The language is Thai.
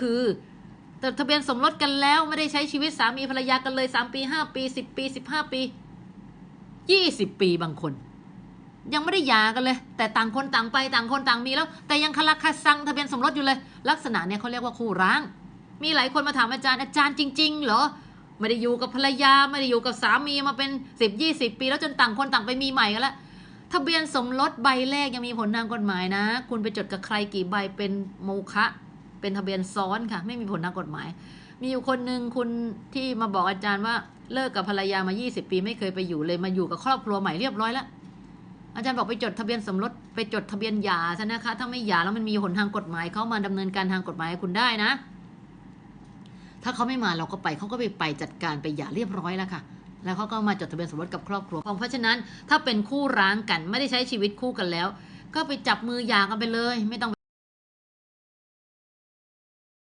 คือจดทะเบียนสมรสกันแล้วไม่ได้ใช้ชีวิตสามีภรรยากันเลยสามปีห้าปีสิบปีสิบห้าปียี่สิบปีบางคน ยังไม่ได้หย่ากันเลย แต่ต่างคนต่างไปต่างคนต่างมีแล้ว แต่ยังคาราคาซังทะเบียนสมรสอยู่เลย ลักษณะเนี่ยเขาเรียกว่าคู่ร้าง มีหลายคนมาถามอาจารย์อาจารย์จริง ๆ เหรอไม่ได้อยู่กับภรรยาไม่ได้อยู่กับสามีมาเป็นสิบยี่สิบปี แล้วจนต่างคนต่างไปมีใหม่กันแล้วทะเบียนสมรสใบแรกยังมีผลทางกฎหมายนะ คุณไปจดกับใครกี่ใบเป็นโมฆะ เป็นทะเบียนซ้อนค่ะ ไม่มีผลทางกฎหมาย มีอยู่คนหนึ่งคุณที่มาบอกอาจารย์ว่าเลิกกับภรรยามา 20 ปีไม่เคยไปอยู่เลยมาอยู่กับครอบครัวใหม่เรียบร้อยแล้วอาจารย์บอกไปจดทะเบียนสมรสไปจดทะเบียนหย่าซะนะคะถ้าไม่หย่าแล้วมันมีหนทางกฎหมายเขามาดำเนินการทางกฎหมายให้คุณได้นะ ถ้าเขาไม่มาเราก็ไปเขาก็ไปไปจัดการไปหย่าเรียบร้อยแล้วค่ะ แล้วเขาก็มาจดทะเบียนสมรสกับครอบครัวของเพราะฉะนั้นถ้าเป็นคู่ร้างกันไม่ได้ใช้ชีวิตคู่กันแล้ว ก็ไปจับมือหย่ากันไปเลย ไม่ต้อง